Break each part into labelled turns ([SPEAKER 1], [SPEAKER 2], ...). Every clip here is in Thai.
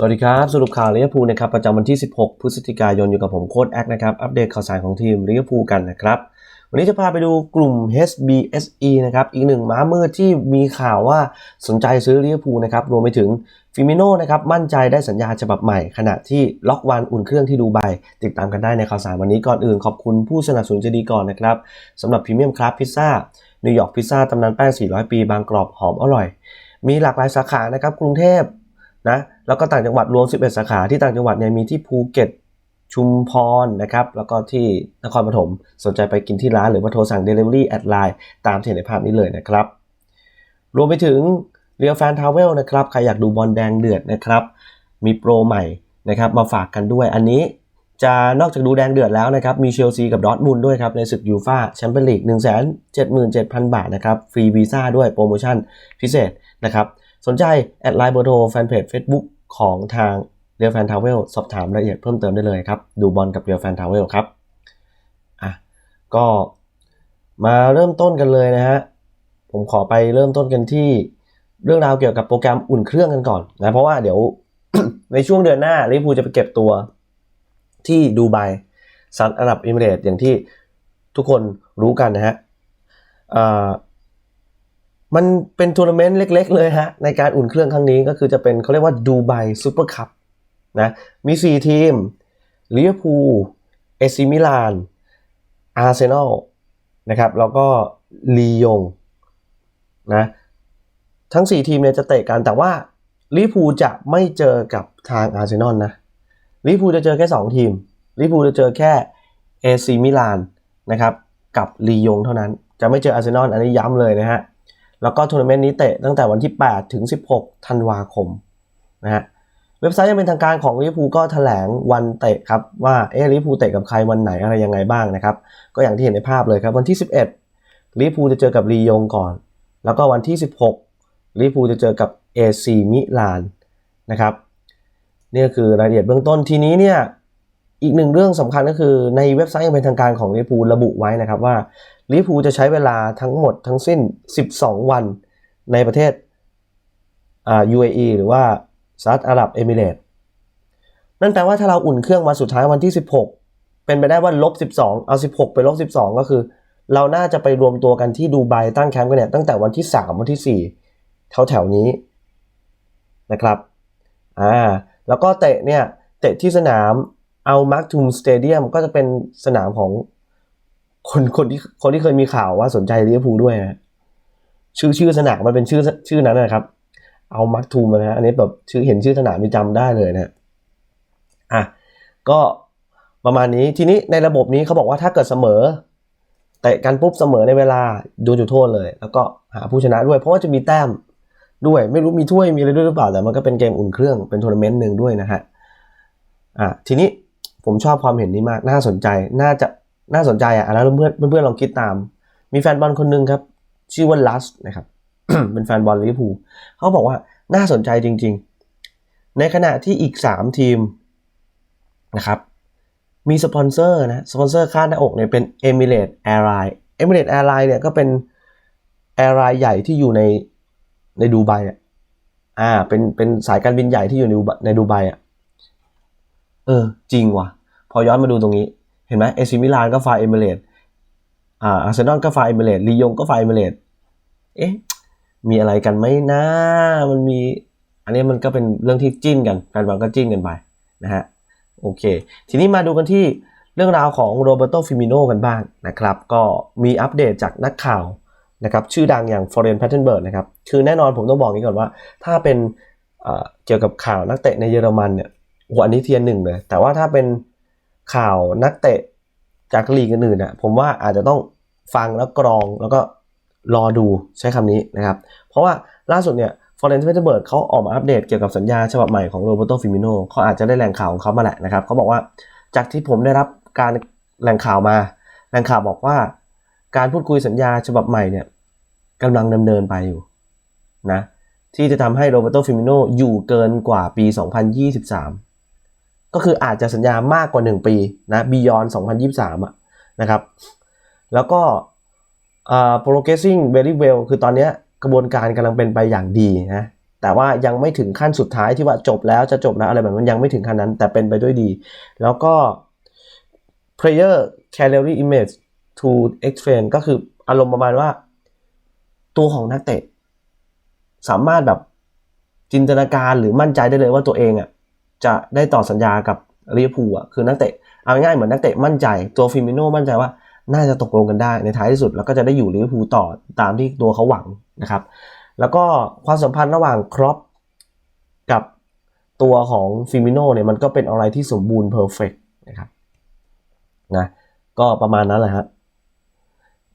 [SPEAKER 1] สวัสดีครับ สรุปข่าวลิเวอร์พูลนะครับประจำวันที่ 16 พฤศจิกายนอยู่กับผมโค้ดแอคนะครับ อัปเดตข่าวสารของทีมลิเวอร์พูลกันนะครับ วันนี้จะพาไปดูกลุ่ม HBSE นะครับ อีกหนึ่งม้ามืดที่มีข่าวว่าสนใจซื้อลิเวอร์พูลนะครับ รวมไปถึงฟิมิโน่นะครับ มั่นใจได้สัญญาฉบับใหม่ ขณะที่ล็อกวันอุ่นเครื่องที่ดูไบติดตามกันได้ในข่าวสารวันนี้ก่อนอื่นขอบคุณผู้สนับสนุนใจดีก่อนนะครับสำหรับพรีเมียมคราฟพิซซ่านิวยอร์กพิซซ่าตำนานแป้ง400 ปี บางกรอบหอมอร่อย มีหลากหลายสาขานะครับกรุงเทพนะ แล้วก็ต่างจังหวัดรวม 11 สาขาที่ต่างจังหวัดเนี่ยมีที่ภูเก็ตชุมพรนะครับ แล้วก็ที่นครปฐมสนใจไปกินที่ร้านหรือว่าโทรสั่ง Delivery แอดไลน์ตามที่เห็นในภาพนี้เลยนะครับ รวมไปถึงเรียวแฟนทาวเวลนะครับ ใครอยากดูบอลแดงเดือดนะครับ มีโปรใหม่นะครับมาฝากกันด้วยอันนี้จะนอกจากดูแดงเดือดแล้วนะครับ มีเชลซีกับดอร์ทมุนด์ด้วยครับ ในศึกยูฟาแชมเปี้ยนลีก 1 7 7 0 0 0 บาทนะครับ ฟรีวีซ่าด้วยโปรโมชั่นพิเศษนะครับ สนใจ แอดไลน์เบอร์โทรแฟนเพจ Facebook ของทางเรียลแฟนทาวเวลสอบถามรายละเอียดเพิ่มเติมได้เลยครับ ดูบอลกับเรียลแฟนทาวเวลครับอะก็มาเริ่มต้นกันเลยนะฮะผมขอไปเริ่มต้นกันที่เรื่องราวเกี่ยวกับโปรแกรมอุ่นเครื่องกันก่อนนะเพราะว่าเดี๋ยวในช่วงเดือนหน้าลิเวอร์พูลจะไปเก็บตัวที่ดูไบซันอาหรับเอมิเรตส์อย่างที่ทุกคนรู้กันนะฮะอ่า มันเป็นทัวร์นาเมนต์เล็ก ๆ เลยฮะ ในการอุ่นเครื่องครั้งนี้ก็คือจะเป็นเขาเรียกว่าดูไบซูเปอร์คัพนะมี 4 ทีมลิเวอร์พูลเอซิมิลานอาร์เซนอลนะครับแล้วก็ลียงนะทั้ง 4 ทีมเนี่ยจะเตะกันแต่ว่าลิเวอร์พูลจะไม่เจอกับทางอาร์เซนอลนะลิเวอร์พูลจะเจอแค่ 2 ทีมลิเวอร์พูลจะเจอแค่เอซิมิลานนะครับกับลียงเท่านั้นจะไม่เจออาร์เซนอลอันนี้ย้ำเลยนะฮะ แล้วก็ทัวร์นาเมนต์นี้เตะตั้งแต่วันที่ 8 ถึง 16 ธันวาคมนะฮะเว็บไซต์ยังเป็นทางการของลิเวอร์พูลก็แถลงวันเตะครับว่าเออลิเวอร์พูลเตะกับใครวันไหนอะไรยังไงบ้างนะครับ ก็อย่างที่เห็นในภาพเลยครับวันที่ 11ลิเวอร์พูลจะเจอกับลียงก่อน แล้วก็วันที่ 16ลิเวอร์พูลจะเจอกับเอซีมิลานนะครับนี่ก็คือรายละเอียดเบื้องต้นทีนี้เนี่ยอีกหนึ่งเรื่องสำคัญก็คือในเว็บไซต์ยังเป็นทางการของลิเวอร์พูลระบุไว้นะครับว่า ลิเวอร์พูจะใช้เวลาทั้งหมดทั้งสิ้น 12 วันในประเทศอ่า UAE หรือว่าสหรัฐอาหรับเอมิเรตส์นั่นแปลว่าถ้าเราอุ่นเครื่องวันสุดท้ายวันที่ 16 เป็นไปได้ว่าลบ 12 เอา 16 ไปลบ 12 ก็คือ เราน่าจะไปรวมตัวกันที่ดูไบตั้งแคมป์กันเนี่ยตั้งแต่วันที่ 3 วันที่ 4 แถวแถวนี้นะครับอ่าแล้วก็เตะเนี่ย เตะที่สนามเอามาร์คทูมสเตเดียมก็จะเป็นสนามของ คนคนที่คนที่เคยมีข่าวว่าสนใจลิเวอร์พูลด้วยนะชื่อชื่อสนามมันเป็นชื่อชื่อนั้นนะครับ เอามักทูมานะอันนี้แบบชื่อเห็นชื่อสนามมีจำได้เลยนะอะก็ประมาณนี้ทีนี้ในระบบนี้เขาบอกว่าถ้าเกิดเสมอเตะกันปุ๊บเสมอในเวลาดูจุดโทษเลย แล้วก็หาผู้ชนะด้วย เพราะว่าจะมีแต้มด้วยไม่รู้มีถ้วยมีอะไรด้วยหรือเปล่าแต่มันก็เป็นเกมอุ่นเครื่องเป็นทัวร์นาเมนต์หนึ่งด้วยนะฮะอะทีนี้ผมชอบความเห็นนี้มากน่าสนใจน่าจะ น่าสนใจอะแล้วเพื่อนเพื่อนลองคิดตาม มีแฟนบอลคนหนึ่งครับ ชื่อว่าลัสนะครับ เป็นแฟนบอลลิเวอร์พูลเขาบอกว่าน่าสนใจจริง ๆ ในขณะที่อีก 3 ทีมนะครับมีสปอนเซอร์นะสปอนเซอร์ค่าหน้าอกเนี่ยเป็น Emirates Airline Emirates Airline เนี่ยก็เป็นแอร์ไลน์ใหญ่ที่อยู่ในในดูไบอะอ่า เป็นเป็นสายการบินใหญ่ที่อยู่ในดูในดูไบอะ เออ จริงว่ะ พอย้อนมาดูตรงนี้ เห็นไหมเอซิมิลานก็ไฟเอเมเรตอ่าอาร์เซนอลก็ไฟเอเมเรตลียงก็ไฟเอเมเรตเอ๊ะมีอะไรกันไหมนะมันมี อันนี้มันก็เป็นเรื่องที่จิ้นกันแฟนบอลก็จิ้นกันไปนะฮะโอเค ทีนี้มาดูกันที่เรื่องราวของโรเบโตฟิมิโนกันบ้างนะครับ ก็มีอัปเดตจากนักข่าวนะครับชื่อดังอย่างฟอร์เรนแพทเทนเบิร์กนะครับ คือแน่นอนผมต้องบอกนี้ก่อนว่า ถ้าเป็นเกี่ยวกับข่าวนักเตะในเยอรมันเนี่ยโหอันนี้เทียนหนึ่งเลย แต่ว่าถ้าเป็น ข่าวนักเตะจากลีกอื่นๆน่ะผมว่าอาจจะต้องฟังแล้วกรองแล้วก็รอดูใช้คำนี้นะครับ เพราะว่าล่าสุดเนี่ยฟอร์เรนซ์เวเทเบิร์ดเขาออกมาอัปเดตเกี่ยวกับสัญญาฉบับใหม่ของโรเบโตฟิมิโนเขาอาจจะได้แหล่งข่าวของเขามาแหละนะครับเขาบอกว่าจากที่ผมได้รับการแหล่งข่าวมาแหล่งข่าวบอกว่า การพูดคุยสัญญาฉบับใหม่เนี่ยกำลังดำเนินไปอยู่นะที่จะทำให้โรเบโตฟิมิโนอยู่เกินกว่าปี 2023 ก็คืออาจจะสัญญามากกว่า 1 ปีนะ beyond 2023อะนะครับ แล้วก็ progressing very well คือตอนเนี้ยกระบวนการกำลังเป็นไปอย่างดีนะแต่ว่ายังไม่ถึงขั้นสุดท้ายที่ว่าจบแล้วจะจบแล้วอะไรแบบนั้นยังไม่ถึงขั้นนั้น แต่เป็นไปด้วยดี แล้วก็ player calorie image to explain ก็คืออารมณ์ประมาณว่า ตัวของนักเตะ สามารถแบบจินตนาการหรือมั่นใจได้เลยว่าตัวเองอะ จะได้ต่อสัญญากับลิเวอร์พูลอะคือนักเตะเอาง่ายๆเหมือนนักเตะมั่นใจตัวฟิมิโน่มั่นใจว่าน่าจะตกลงกันได้ในท้ายที่สุด แล้วก็จะได้อยู่ลิเวอร์พูลต่อตามที่ตัวเขาหวังนะครับ แล้วก็ความสัมพันธ์ระหว่างครอปกับตัวของฟิมิโน่เนี่ยมันก็เป็นอะไรที่สมบูรณ์เพอร์เฟกนะครับนะก็ประมาณนั้นแหละฮะ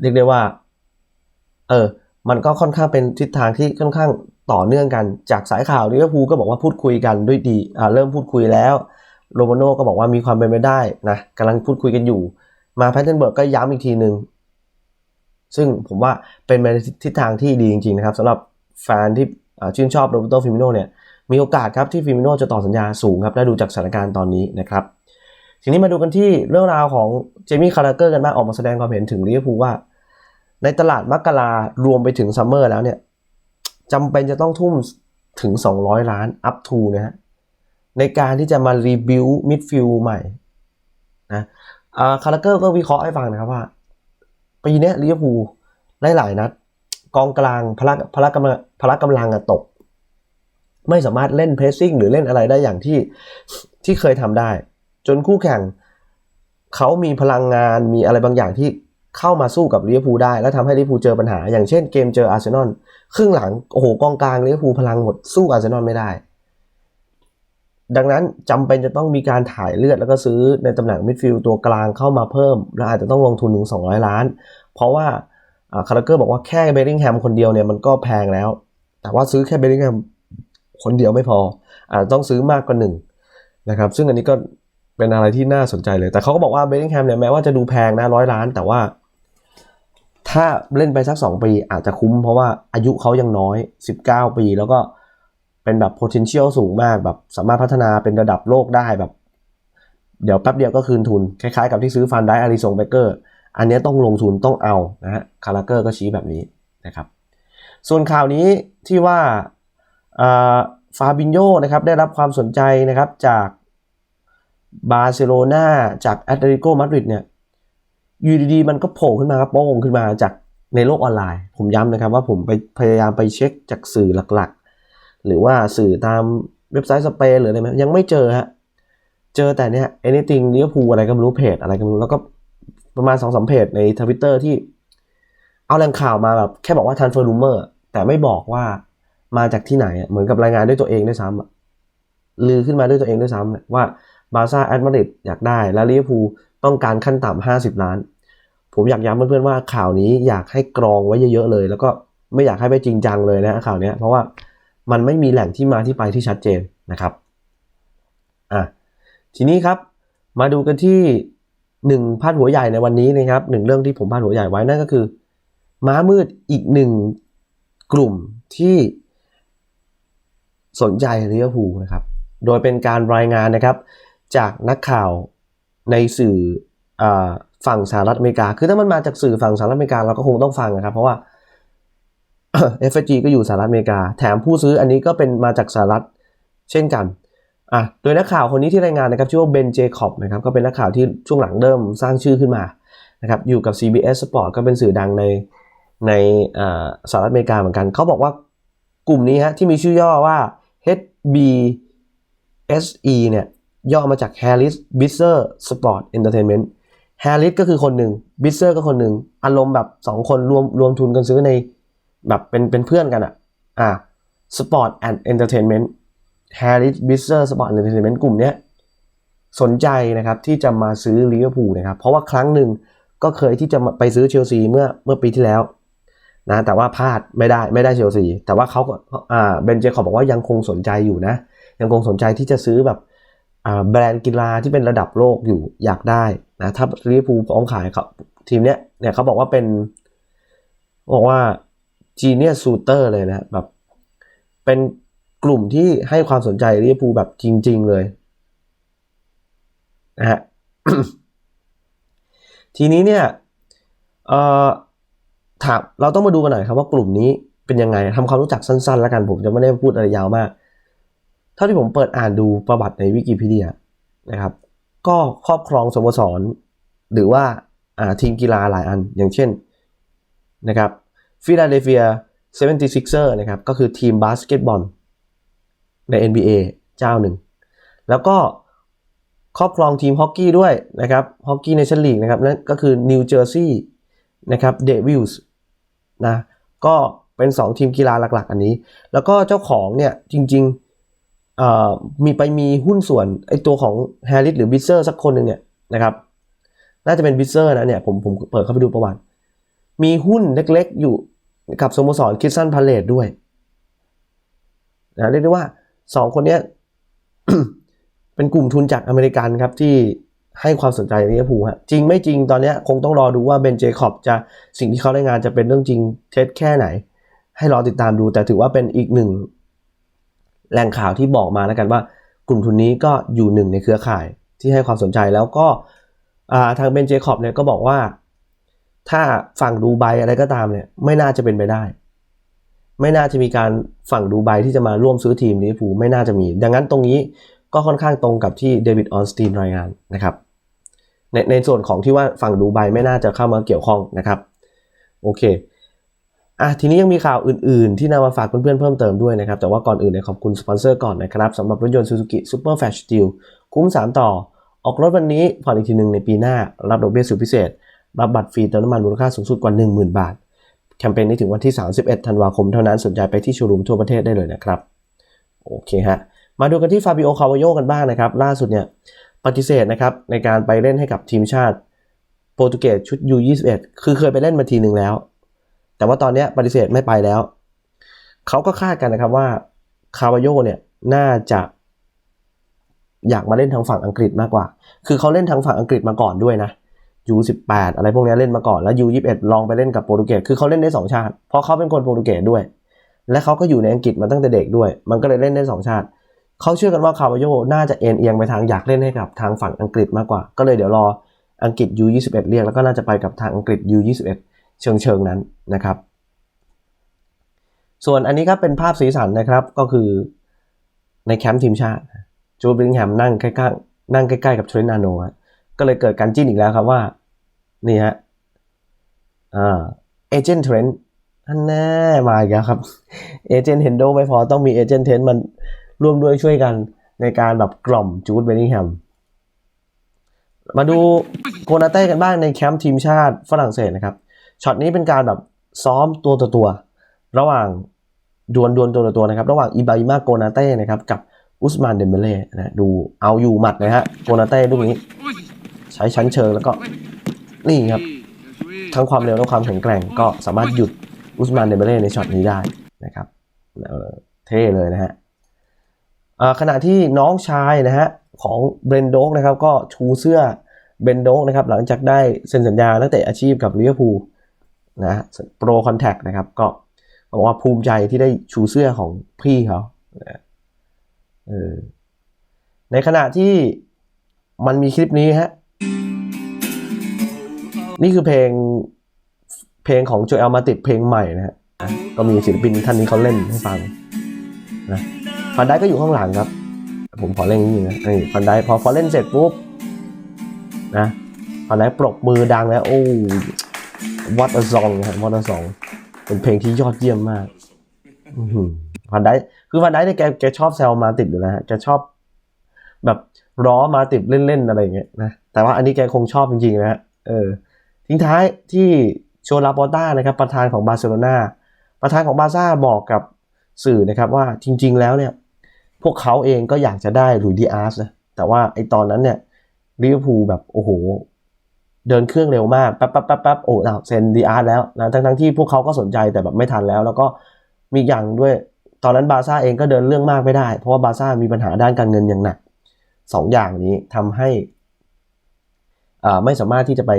[SPEAKER 1] เรียกได้ว่า เออ มันก็ค่อนข้างเป็นทิศทางที่ค่อนข้าง ต่อเนื่องกันจากสายข่าวลิเวอร์พูลก็บอกว่าพูดคุยกันด้วยดีเริ่มพูดคุยแล้วโรมาโน่ก็บอกว่ามีความเป็นไปได้นะกำลังพูดคุยกันอยู่ มาแพทเทนเบิร์กก็ย้ำอีกทีหนึ่งซึ่งผมว่าเป็นไปในทิศทางที่ดีจริง ๆ นะครับสำหรับแฟนที่ชื่นชอบโรเบโตฟิมิโนเนี่ยมีโอกาสครับที่ฟิมิโนจะต่อสัญญาสูงครับถ้ดูจากสถานการณ์ตอนนี้นะครับ ทีนี้มาดูกันที่เรื่องราวของเจมี่คาราเกอร์กันบ้างออกมาแสดงความเห็นถึงลิเวอร์พูลว่า ในตลาดมักรารวมไปถึงซัมเมอร์แล้วเนี่ย จำเป็นจะต้องทุ่มถึง 200 ล้าน up to นะฮะในการที่จะมารีบิวมิดฟิลใหม่นะคาราเกอร์ก็วิเคราะห์ให้ฟังนะครับว่า ปีนี้ลิเวอร์พูลหลายนัด กองกลางพละพละกำลังพละกำลังตก ไม่สามารถเล่นเพรสซิ่งหรือเล่นอะไรได้อย่างที่ที่เคยทำได้ จนคู่แข่งเขามีพลังงานมีอะไรบางอย่างที่ เข้ามาสู้กับลิเวอร์พูลได้ แล้วทำให้ลิเวอร์พูลเจอปัญหา อย่างเช่นเกมเจออาร์เซนอลครึ่งหลังโอ้โหกองกลางลิเวอร์พูลพลังหมดสู้อาร์เซนอลไม่ได้ ดังนั้นจำเป็นจะต้องมีการถ่ายเลือดแล้วก็ซื้อในตำแหน่งมิดฟิลด์ตัวกลางเข้ามาเพิ่ม และอาจจะต้องลงทุนถึง 200 ล้าน เพราะว่าคาร์เกอร์บอกว่าแค่เบลลิงแฮมคนเดียวเนี่ยมันก็แพงแล้ว แต่ว่าซื้อแค่เบลลิงแฮมคนเดียวไม่พออาจจะต้องซื้อมากกว่าหนึ่งนะครับซึ่งอันนี้ก็ เป็นอะไรที่น่าสนใจเลย แต่เขาก็บอกว่าเบลลิงแฮมเนี่ยแม้ว่าจะดูแพงนะร้อยล้าน แต่ว่า ถ้าเล่นไปสัก 2 ปีอาจจะคุ้ม เพราะว่าอายุเขายังน้อย 19 ปี แล้วก็เป็นแบบ potential สูงมากแบบสามารถพัฒนาเป็นระดับโลกได้แบบ เดี๋ยวแป๊บเดียวก็คืนทุน คล้ายๆกับที่ซื้อฟันได้อาริสงเบเกอร์อันนี้ต้องลงทุนต้องเอานะฮะคาราเกอร์ก็ชี้แบบนี้นะครับ ส่วนข่าวนี้ที่ว่าฟาบินโยนะครับได้รับความสนใจนะครับจาก บาร์เซโลนาจากแอตเลติโกมาดริดเนี่ยอยู่ดีๆมันก็โผล่ขึ้นมาครับโป้งขึ้นมาจากในโลกออนไลน์ ผมย้ำนะครับว่าผมไปพยายามไปเช็คจากสื่อหลักๆ หรือว่าสื่อตามเว็บไซต์สเปนหรืออะไรไหมยังไม่เจอฮะเจอแต่เนี้ย anything ลิเวอร์พูลอะไรก็ไม่รู้เพจอะไรก็ไม่รู้แล้วก็ประมาณสองสามเพจในทวิตเตอร์ที่เอาแหล่งข่าวมาแบบแค่บอกว่า transfer rumor แต่ไม่บอกว่ามาจากที่ไหนเหมือนกับรายงานด้วยตัวเองด้วยซ้ำลือขึ้นมาด้วยตัวเองด้วยซ้ำว่า บาซ่าแอดมาริดอยากได้ และลิเวอร์พูลต้องการขั้นต่ำห้าสิบล้าน ผมอยากย้ำเพื่อนๆว่าข่าวนี้อยากให้กรองไว้เยอะๆเลย แล้วก็ไม่อยากให้ไปจริงจังเลยนะข่าวนี้เพราะว่ามันไม่มีแหล่งที่มาที่ไปที่ชัดเจนนะครับอะทีนี้ครับมาดูกันที่หนึ่งพาดหัวใหญ่ในวันนี้นะครับหนึ่งเรื่องที่ผมพาดหัวใหญ่ไว้นั่นก็คือ ม้ามืดอีกหนึ่งกลุ่มที่สนใจลิเวอร์พูลนะครับ โดยเป็นการรายงานนะครับ จากนักข่าวในสื่ออฝั่งสหรัฐอเมริกา คือถ้ามันมาจากสื่อฝั่งสหรัฐอเมริกาเราก็คงต้องฟังนะครับ เพราะว่า FG ก็อยู่สหรัฐอเมริกา แถมผู้ซื้ออันนี้ก็เป็นมาจากสหรัฐเช่นกันอะโดยนักข่าวคนนี้ที่รายงานนะครับชื่อว่าเบนเจคอบนะครับก็เป็นนักข่าวที่ช่วงหลังเริ่มสร้างชื่อขึ้นมานะครับอยู่กับ CBS Sport ก็เป็นสื่อดังในในสหรัฐอเมริกาเหมือนกัน เขาบอกว่ากลุ่มนี้ฮะที่มีชื่อย่อว่า HBSE เนี่ย ย่อมาจาก Harris Bisser Sport Entertainment Harris ก็คือคนหนึ่ง Bisser ก็คนหนึ่ง อารมณ์แบบ 2 คนรวมรวมทุนกันซื้อในแบบเป็นเป็นเพื่อนกันอะอะ Sport and Entertainment Harris Bisser Sport and Entertainment กลุ่มนี้สนใจนะครับที่จะมาซื้อลิเวอร์พูลนะครับ เพราะว่าครั้งหนึ่งก็เคยที่จะไปซื้อเชลซีเมื่อเมื่อปีที่แล้วนะแต่ว่าพลาดไม่ได้ไม่ได้เชลซีแต่ว่าเขาก็อ่าเบนเจคอบบอกว่ายังคงสนใจอยู่นะ ยังคงสนใจที่จะซื้อแบบ แบรนด์กีฬาที่เป็นระดับโลกอยู่อยากได้นะถ้าลิเวอร์พูลพร้อมขายเขาทีมเนี้ยเนี่ยเขาบอกว่าเป็นบอกว่าจีเนียสูเตอร์เลยนะแบบเป็นกลุ่มที่ให้ความสนใจลิเวอร์พูลแบบจริง ๆ เลยนะฮะทีนี้เนี่ยเอ่อถามเราต้องมาดูกันหน่อยครับว่ากลุ่มนี้เป็นยังไงทำความรู้จักสั้น ๆ แล้วกันผมจะไม่ได้พูดอะไรยาวมาก เท่าที่ผมเปิดอ่านดูประวัติในวิกิพีเดียนะครับ ก็ครอบครองสโมสร หรือว่าทีมกีฬาหลายอันอย่างเช่นนะครับฟิลาเดลเฟีย 76er นะครับก็คือทีมบาสเกตบอลใน NBA เจ้าหนึ่ง แล้วก็ครอบครองทีมฮอกกี้ด้วยนะครับฮอกกี้ในชั้นลีกนะครับนั่นก็คือนิวเจอร์ซีย์นะครับเดวิลส์นะก็เป็น 2 ทีมกีฬาหลักๆ อันนี้ แล้วก็เจ้าของเนี่ยจริงๆ มีไปมีหุ้นส่วนไอตัวของแฮร์ริสหรือบิเซอร์สักคนหนึ่งเนี่ยนะครับ น่าจะเป็นบิเซอร์นะเนี่ยผมผมเปิดเข้าไปดูประวัติ มีหุ้นเล็กๆอยู่กับสโมสรคิสซันพาเลตด้วยนะเรียกได้ว่า 2 คนเนี้ยเป็นกลุ่มทุนจากอเมริกันครับที่ให้ความสนใจลิเวอร์พูลฮะจริงไม่จริงตอนเนี้ยคงต้องรอดูว่าเบนเจคอบจะสิ่งที่เขาได้งานจะเป็นเรื่องจริงเท็จแค่ไหน ให้รอติดตามดูแต่ถือว่าเป็นอีกหนึ่ง แหล่งข่าวที่บอกมาแล้วกันว่ากลุ่มทุนนี้ก็อยู่หนึ่งในเครือข่ายที่ให้ความสนใจแล้วก็ทางเบนเจคอบเนี่ยก็บอกว่า ถ้าฝั่งดูไบอะไรก็ตามเนี่ยไม่น่าจะเป็นไปได้ ไม่น่าจะมีการฝั่งดูไบที่จะมาร่วมซื้อทีมลิเวอร์พูลไม่น่าจะมี ดังนั้นตรงนี้ก็ค่อนข้างตรงกับที่เดวิดออนสตีนรายงานนะครับในในส่วนของที่ว่าฝั่งดูไบไม่น่าจะเข้ามาเกี่ยวข้องนะครับ โอเค อะทีนี้ยังมีข่าวอื่น ๆ ที่นำมาฝากเพื่อน ๆ เพิ่มเติมด้วยนะครับ แต่ว่าก่อนอื่นเนี่ยขอบคุณสปอนเซอร์ก่อนนะครับสำหรับรถยนต์ Suzuki Super Fast Steel คุ้ม 3 ต่อ ออกรถวันนี้ผ่อนอีกทีหนึ่งในปีหน้า รับดอกเบี้ยสุดพิเศษ รับบัตรฟรีเติมน้ำมันมูลค่าสูงสุดกว่า 10,000 บาท แคมเปญนี้ถึงวันที่ 31 ธันวาคมเท่านั้นสนใจไปที่โชว์รูมทั่วประเทศได้เลยนะครับโอเคฮะมาดูกันที่ฟาบิโอคาวาโยกันบ้างนะครับล่าสุดเนี่ยปฏิเสธนะครับในการไปเล่นให้กับทีมชาติโปรตุเกสชุด U21 คือเคยไปเล่นมาทีหนึ่งแล้ว แต่ว่าตอนนี้ปฏิเสธไม่ไปแล้ว เขาก็คาดกันนะครับว่าคาวาโยเนี่ยน่าจะอยากมาเล่นทางฝั่งอังกฤษมากกว่า คือเขาเล่นทางฝั่งอังกฤษมาก่อนด้วยนะ U18 อะไรพวกนี้เล่นมาก่อนแล้ว U21 ลองไปเล่นกับโปรตุเกส คือเขาเล่นได้สองชาติ เพราะเขาเป็นคนโปรตุเกสด้วย และเขาก็อยู่ในอังกฤษมาตั้งแต่เด็กด้วย มันก็เลยเล่นได้สองชาติ เขาเชื่อกันว่าคาวาโยน่าจะเอ็นเอียงไปทางอยากเล่นให้กับทางฝั่งอังกฤษมากกว่า ก็เลยเดี๋ยวรออังกฤษ U21 เอ็ดเรียกแล้วก็น่าจะไปกับทางอังกฤษ U21 เเชิงเชิงนั้นนะครับ ส่วนอันนี้ครับเป็นภาพสีสันนะครับก็คือในแคมป์ทีมชาติจูดบริงแฮมนั่งใกล้ๆนั่งใกล้ๆกับเทรนนาโนก็เลยเกิดการจิ้นอีกแล้วครับว่า นี่ฮะเอเจนต์เทรนต์ท่านแน่มาอีกแล้วครับเอเจนต์เฮนโดไม่พอต้องมีเอเจนต์เทรนต์มันร่วมด้วยช่วยกันในการแบบกล่อมจูดเบนนิงแฮมมาดูโกนาเต้กันบ้างในแคมป์ทีมชาติฝรั่งเศสนะครับ ช็อตนี้เป็นการแบบซ้อมตัวต่อตัว ระหว่างดวลดวลตัวต่อตัวนะครับ ระหว่างอิบาอิมาโกนาเต้นะครับกับอุสมานเดมเบเล่นะดูเอาอยู่หมัดนะฮะโกนาเต้ลูกนี้ ใช้ชั้นเชิงแล้วก็นี่ครับ ทั้งความเร็วและความแข็งแกร่งก็สามารถหยุดอุสมานเดมเบเล่ในช็อตนี้ได้นะครับเท่เลยนะฮะขณะที่น้องชายนะฮะของเบรนโดกนะครับก็ชูเสื้อเบรนโดกนะครับหลังจากได้เซ็นสัญญานักเตะอาชีพกับลิเวอร์พูล นะโปรคอนแทคนะครับ ก็บอกว่าภูมิใจที่ได้ชูเสื้อของพี่เขานะเออในขณะที่มันมีคลิปนี้ฮะ นี่คือเพลงเพลงของโจเอลมาติดเพลงใหม่นะฮะอะก็มีศิลปินท่านนี้เขาเล่นให้ฟังนะฟันได้ก็อยู่ข้างหลังครับ ผมขอเล่นนิดนึงนะนี่ฟันได้พอพอเล่นเสร็จปุ๊บนะฟันได้ปรบมือดังแล้วโอ้ what a song ครับ what a song เป็นเพลงที่ยอดเยี่ยมมากฟันได้คือฟันได้เนี่ยแกแกชอบแซวมาติดอยู่แล้วฮะแกชอบ แบบร้อมาติดเล่นๆอะไรอย่างเงี้ยนะแต่ว่าอันนี้แกคงชอบจริงๆนะฮะเออทิ้งท้ายที่โชลาปอต้านะครับ ประธานของบาร์เซโลนาประธานของบาร์ซ่าบอกกับสื่อนะครับว่าจริง ๆ แล้วเนี่ย พวกเขาเองก็อยากจะได้ลุยดีอาร์สนะแต่ว่าไอตอนนั้นเนี่ยลิเวอร์พูลแบบโอ้โห เดินเครื่องเร็วมากแป๊บแป๊บแป๊บแป๊บโอ้เซ็นดีอาร์แล้วนะทั้งทั้งๆที่พวกเขาก็สนใจแต่แบบไม่ทันแล้ว แล้วก็มีอย่างด้วยตอนนั้นบาซ่าเองก็เดินเรื่องมากไม่ได้ เพราะว่าบาซ่ามีปัญหาด้านการเงินอย่างหนักสองอย่างนี้ทำให้อ่าไม่สามารถที่จะไป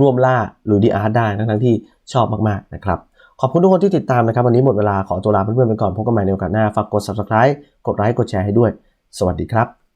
[SPEAKER 1] ร่วมล่าหรือดีอาร์ได้ทั้งทั้งๆที่ชอบมากๆนะครับขอบคุณทุกคนที่ติดตามนะครับ วันนี้หมดเวลาขอตัวลาเพื่อนๆไปก่อนพบกันใหม่ในโอกาสหน้าฝากกด subscribe กดไลค์กดแชร์ให้ด้วย สวัสดีครับ